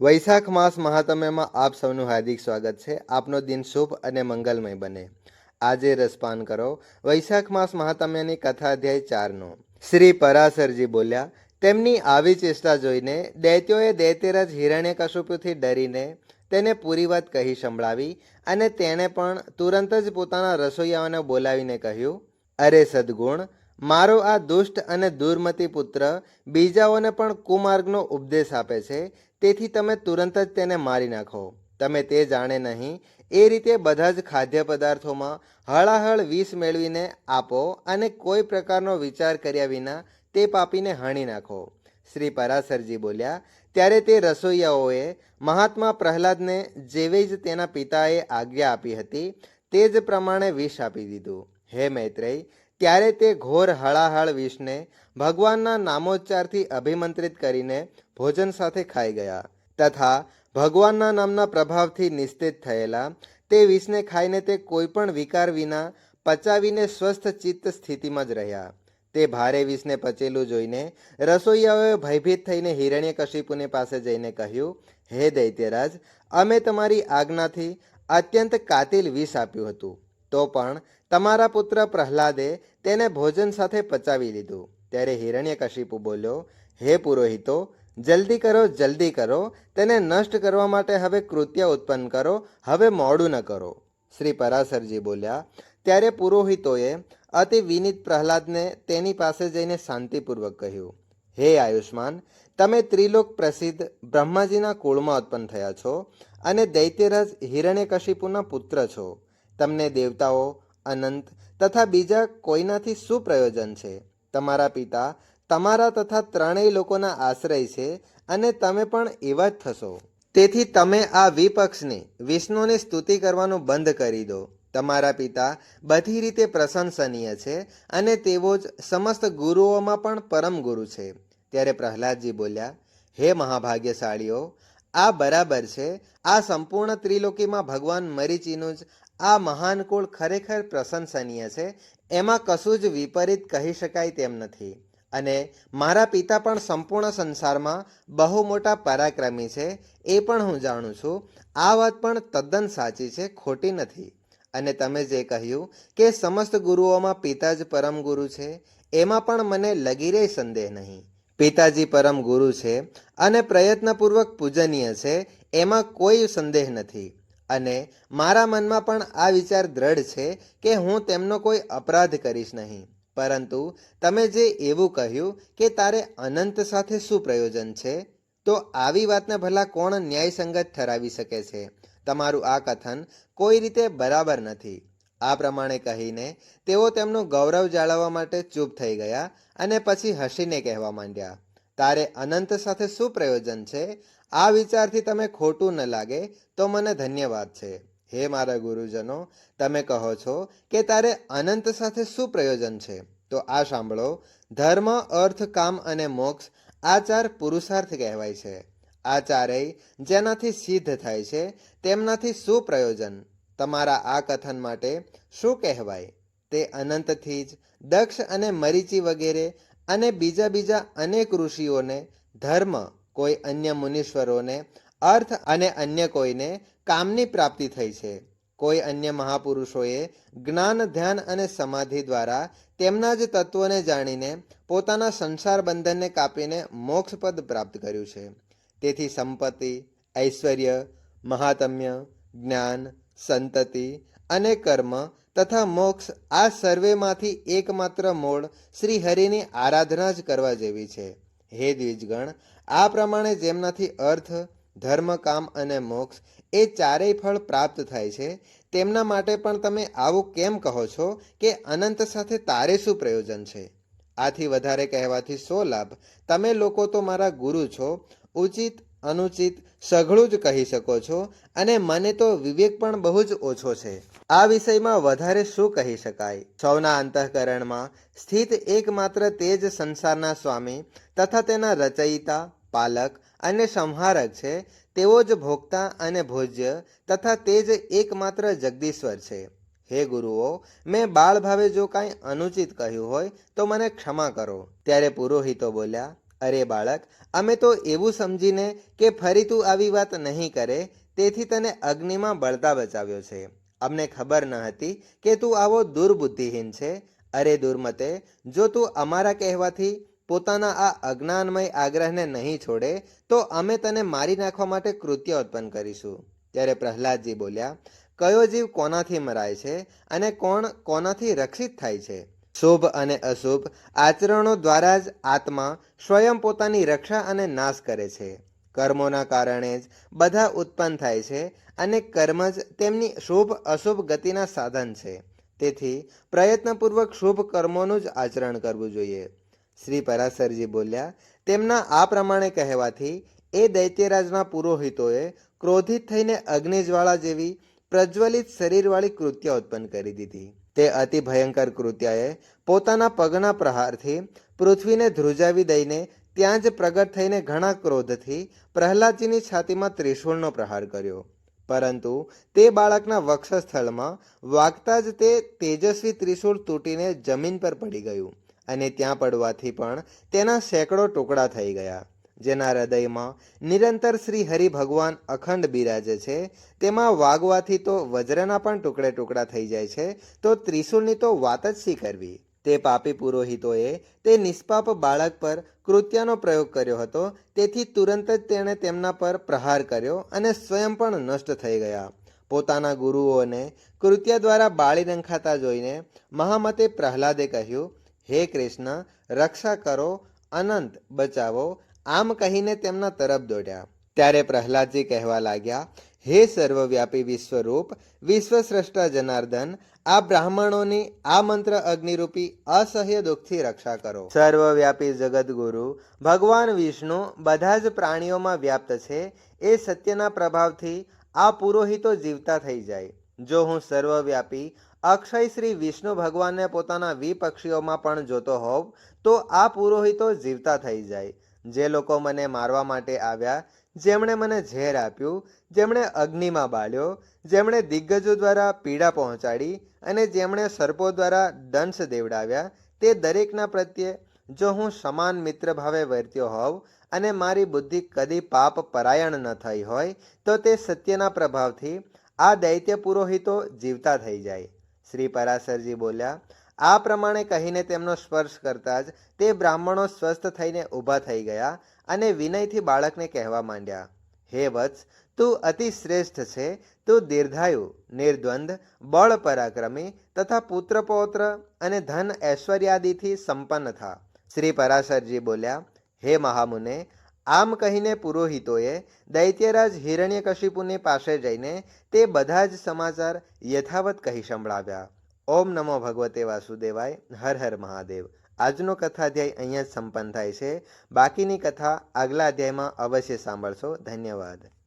વૈશાખ માસ મહાત્મ્યમાં આપ સૌનું હાર્દિક સ્વાગત છે. આપનો દિન શુભ અને મંગલમય બને. આજે રસપાન કરો વૈશાખ માસ મહાત્મ્યની કથા અધ્યાય ચારનો. શ્રી પરાશરજી બોલ્યા, તેમની આવી ચેષ્ટા જોઈને દૈત્યોએ દૈત્યરાજ હિરણ્યકશુપુથી ડરીને તેને પૂરી વાત કહી સંભળાવી અને તેણે પણ તુરંત જ પોતાના રસોઈયાઓને બોલાવીને કહ્યું, અરે સદગુણ મારો આ દુષ્ટ અને દુર્મતી પુત્ર બીજાઓને પણ કુમાર્ગનો ઉપદેશ આપે છે, તેથી તમે તુરંત જ તેને મારી નાખો. તમે તે જાણે નહીં, એ રીતે બધા જ ખાદ્ય પદાર્થોમાં હળાહળ વિષ મેળવીને આપો અને કોઈ પ્રકારનો વિચાર કર્યા વિના તે પાપીને હણી નાખો. શ્રી પરાશરજી બોલ્યા, ત્યારે તે રસોઈયાઓએ મહાત્મા પ્રહલાદને જેવી જ તેના પિતાએ આજ્ઞા આપી હતી, તે જ પ્રમાણે વિષ આપી દીધું. હે મૈત્રેય ત્યારે તે ઘોર હળાહળ વિષને ભગવાનના નામોચ્ચારથી અભિમંત્રિત કરીને ભોજન સાથે ખાઈ ગયા તથા ભગવાનના નામના પ્રભાવથી નિશ્ચિત થયેલા તે વિષને ખાઈને તે કોઈપણ વિકાર વિના પચાવીને સ્વસ્થ ચિત્ત સ્થિતિમાં જ રહ્યા. તે ભારે વિષને પચેલું જોઈને રસોઈયાઓએ ભયભીત થઈને હિરણ્યકશિપુની પાસે જઈને કહ્યું, હે દૈત્યરાજ, અમે તમારી આજ્ઞાથી અત્યંત કાતિલ વિષ આપ્યું હતું. તો પણ તમારા પુત્ર પ્રહલાદે તેને ભોજન સાથે પચાવી લીધું. ત્યારે હિરણ્યકશિપુ બોલ્યો, હે પુરોહિતો, જલ્દી કરો જલ્દી કરો. તેને નષ્ટ કરવા માટે હવે કૃત્ય ઉત્પન્ન કરો. હવે મોડું ન કરો. શ્રી પરાશરજી બોલ્યા, ત્યારે પુરોહિતોએ અતિ વિનિત પ્રહલાદને તેની પાસે જઈને શાંતિપૂર્વક કહ્યું, હે આયુષ્માન, તમે ત્રિલોક પ્રસિદ્ધ બ્રહ્માજીના કુળમાં ઉત્પન્ન થયા છો અને દૈત્યરાજ હિરણ્યકશિપુના પુત્ર છો. તમને દેવતાઓ, અનંત તથા બીજા કોઈનાથી શું પ્રયોજન છે. તમારા પિતા તમારા તથા ત્રણેય લોકોના આશ્રય છે અને તમે પણ એવા જ થશો. તેથી તમે આ વિપક્ષની, વિષ્ણુની સ્તુતિ કરવાનું બંધ કરી દો. તમારા પિતા બધી રીતે પ્રશંસનીય છે અને તેઓ જ સમસ્ત ગુરુઓમાં પણ પરમ ગુરુ છે. ત્યારે પ્રહલાદજી બોલ્યા, હે મહાભાગ્યશાળીઓ, આ બરાબર છે. આ સંપૂર્ણ ત્રિલોકીમાં ભગવાન મરીચીનું જ આ મહાન કુળ ખરેખર પ્રશંસનીય છે. એમાં કશું જ વિપરીત કહી શકાય તેમ નથી. અને મારા પિતા પણ સંપૂર્ણ સંસારમાં બહુ મોટા પરાક્રમી છે. એ પણ હું જાણું છું. આ વાત પણ તદ્દન સાચી છે, ખોટી નથી. અને તમે જે કહ્યું કે સમસ્ત ગુરુઓમાં પિતા જ પરમ ગુરુ છે, એમાં પણ મને લગીરે સંદેહ નહીં. પિતાજી પરમ ગુરુ છે અને પ્રયત્નપૂર્વક પૂજનીય છે, એમાં કોઈ સંદેહ નથી. અને મારા મનમાં પણ આ વિચાર દ્રઢ છે કે હું તેમનો કોઈ અપરાધ કરીશ નહીં. પરંતુ તમે જે એવું કહ્યું કે તારે અનંત સાથે શું પ્રયોજન છે, તો આવી વાતને ભલા કોણ ન્યાયસંગત ઠરાવી શકે છે? તમારું આ કથન કોઈ રીતે બરાબર નથી. આ પ્રમાણે કહીને તેઓ તેમનું ગૌરવ જાળવવા માટે ચૂપ થઈ ગયા અને પછી હસીને કહેવા માંડ્યા, તારે અનંત સાથે શું પ્રયોજન છે? આ વિચારથી તમે ખોટું ન લાગે, તો મને ધન્યવાદ છે. હે મારા ગુરુજનો, તમે કહો છો કે તારે અનંત સાથે શું પ્રયોજન છે? તો આ સાંભળો. ધર્મ, અર્થ, કામ અને મોક્ષ આ ચાર પુરુષાર્થ કહેવાય છે. આ ચારેય જેનાથી સિદ્ધ થાય છે, તેમનાથી શું પ્રયોજન? તમારા આ કથન માટે શું કહેવાય? તે અનંતથી જ દક્ષ અને મરીચી વગેરે અને બીજા બીજા અનેક ઋષિઓને ધર્મ કોઈ અન્ય મુનીશ્વરોને, અર્થ અને અન્ય કોઈને કામની પ્રાપ્તિ થઈ છે. કોઈ અન્ય મહાપુરુષોએ જ્ઞાન, ધ્યાન અને સમાધિ દ્વારા તેમના જ તત્વોને જાણીને પોતાના સંસાર બંધનને કાપીને મોક્ષપદ પ્રાપ્ત કર્યું છે. તેથી સંપત્તિ, ઐશ્વર્ય, મહાત્મ્ય, જ્ઞાન, સંતતિ અને કર્મ તથા મોક્ષ આ સર્વેમાંથી એકમાત્ર મૂળ શ્રી હરિની આરાધના જ કરવા જેવી છે. હે દ્વિજગણ, આ પ્રમાણે જેમનાથી અર્થ, ધર્મ, કામ અને મોક્ષ એ ચારેય ફળ પ્રાપ્ત થાય છે, તેમના માટે પણ તમે આવું કેમ કહો છો કે અનંત સાથે તારે શું પ્રયોજન છે? આથી વધારે કહેવાથી સો લાભ. તમે લોકો તો મારા ગુરુ છો, ઉચિત, અનુચિત, સઘળું જ કહી શકો છો અને મને તો વિવેક પણ બહુ જ ઓછો છે. આ વિષયમાં વધારે શું કહી શકાય? સૌના અંતઃકરણમાં સ્થિત એકમાત્ર તે જ સંસારના સ્વામી તથા તેના રચયિતા, પાલક અને સંહારક છે, તેઓ જ ભોગતા અને ભોજ્ય તથા તે જ એકમાત્ર જગદીશ્વર છે. હે ગુરુઓ, મેં બાળ ભાવે જો કાંઈ અનુચિત કહ્યું હોય તો મને ક્ષમા કરો. ત્યારે પુરોહિતો બોલ્યા, અરે બાળક, અમે તો એવું સમજીને કે ફરી તું આવી વાત નહીં કરે, તેથી તને અગ્નિમાં બળતા બચાવ્યો છે. અમને ખબર ન હતી કે તું આવો દુર્બુદ્ધિહીન છે. અરે દુર્મતે, જો તું અમારા કહેવાથી પોતાના આ અજ્ઞાનમય આગ્રહને નહીં છોડે, તો અમે તને મારી નાખવા માટે કૃત્ય ઉત્પન્ન કરીશું. ત્યારે પ્રહલાદજી બોલ્યા, કયો જીવ કોનાથી મરાય છે અને કોણ કોનાથી રક્ષિત થાય છે? શુભ અને અશુભ આચરણો દ્વારા જ આત્મા સ્વયં પોતાની રક્ષા અને નાશ કરે છે. કર્મોના કારણે જ બધા ઉત્પન્ન થાય છે અને કર્મ જ તેમની શુભ અશુભ ગતિના સાધન છે. તેથી પ્રયત્નપૂર્વક શુભ કર્મોનું જ આચરણ કરવું જોઈએ. શ્રી પરાશરજી બોલ્યા, તેમના આ પ્રમાણે કહેવાથી એ દૈત્યરાજના પુરોહિતોએ ક્રોધિત થઈને અગ્નિજ્વાળા જેવી પ્રજ્વલિત શરીરવાળી કૃત્ય ઉત્પન્ન કરી દીધી. તે અતિ ભયંકર કૃત્યએ પોતાના પગના પ્રહારથી પૃથ્વીને ધ્રુજાવી દઈને ત્યાં જ પ્રગટ થઈને ઘણા ક્રોધથી પ્રહલાદજીની છાતીમાં ત્રિશૂળનો પ્રહાર કર્યો. પરંતુ તે બાળકના વક્ષસ્થળમાં વાગતા જ તે તેજસ્વી ત્રિશૂળ તૂટીને જમીન પર પડી ગયું અને ત્યાં પડવાથી પણ તેના સેંકડો ટુકડા થઈ ગયા. જેના હૃદયમાં નિરંતર શ્રી હરિ ભગવાન અખંડ બિરાજે છે, તેમાં વાગવાથી તો વજ્રના પણ ટુકડે ટુકડા થઈ જાય છે, તો ત્રિશૂળની તો વાત જ શી કરવી? તે પાપી પુરોહિતોએ તે નિષ્પાપ બાળક પર કૃત્યનો પ્રયોગ કર્યો હતો, તેથી તુરંત જ તેણે તેમના પર પ્રહાર કર્યો અને સ્વયં પણ નષ્ટ થઈ ગયા. પોતાના ગુરુઓને કૃત્ય દ્વારા બાળી નંખાતા જોઈને મહામતે પ્રહલાદે કહ્યું, હે કૃષ્ણ, રક્ષા કરો, અનંત બચાવો આમ કહીને તેમના તરફ દોડ્યા. ત્યારે પ્રહલાદજી કહેવા લાગ્યા, હે સર્વવ્યાપી વિશ્વરૂપ વિશ્વસ્રષ્ટા જનાર્દન, આ બ્રાહ્મણોની આ મંત્ર અગ્નિરૂપી અસહ્ય દુઃખથી રક્ષા કરો. સર્વવ્યાપી જગદગુરુ, ભગવાન વિષ્ણુ બધા જ પ્રાણીઓમાં વ્યાપ્ત છે, એ સત્યના પ્રભાવથી આ પુરોહિતો જીવતા થઈ જાય. જો હું સર્વવ્યાપી, અક્ષય શ્રી વિષ્ણુ ભગવાનને પોતાના વિપક્ષીઓમાં પણ જોતો હોઉં, તો આ પુરોહિતો જીવતા થઈ જાય. જે લોકો મને મારવા માટે આવ્યા, જેમણે મને ઝેર આપ્યું, જેમણે અગ્નિમાં બાળ્યો, જેમણે દિગ્ગજો દ્વારા પીડા પહોંચાડી અને જેમણે સર્પો દ્વારા દંશ દેવડાવ્યા, તે દરેકના પ્રત્યે જો હું સમાન મિત્ર ભાવે વર્ત્યો હોઉં અને મારી બુદ્ધિ કદી પાપ પરાયણ ન થઈ હોય, તો તે સત્યના પ્રભાવથી આ દૈત્ય પુરોહિતો જીવતા થઈ જાય. શ્રી પરાશરજી બોલ્યા આ પ્રમાણે કહીને તેમનો સ્પર્શ કરતા જ તે બ્રાહ્મણો સ્વસ્થ થઈને ઊભા થઈ ગયા અને વિનયથી બાળકને કહેવા માંડ્યા, હે વત્સ, તું અતિ શ્રેષ્ઠ છે. તું દીર્ઘાયુ, નિર્દ્વંદ, બળ પરાક્રમી તથા પુત્ર પૌત્ર અને ધન ઐશ્વર્યાદિથી સંપન્ન થા. શ્રી પરાશરજી બોલ્યા, હે મહામુને, આમ કહીને પુરોહિતોએ દૈત્યરાજ હિરણ્યકશિપુની પાસે જઈને તે બધા જ સમાચાર યથાવત કહી સંભળાવ્યા. ઓમ નમો ભગવતે વાસુદેવાય, હર હર મહાદેવ. આજનો કથા અધ્યાય અહીંયા જ સંપન્ન થાય છે. બાકીની કથા આગલા અધ્યાયમાં અવશ્ય સાંભળશો. ધન્યવાદ.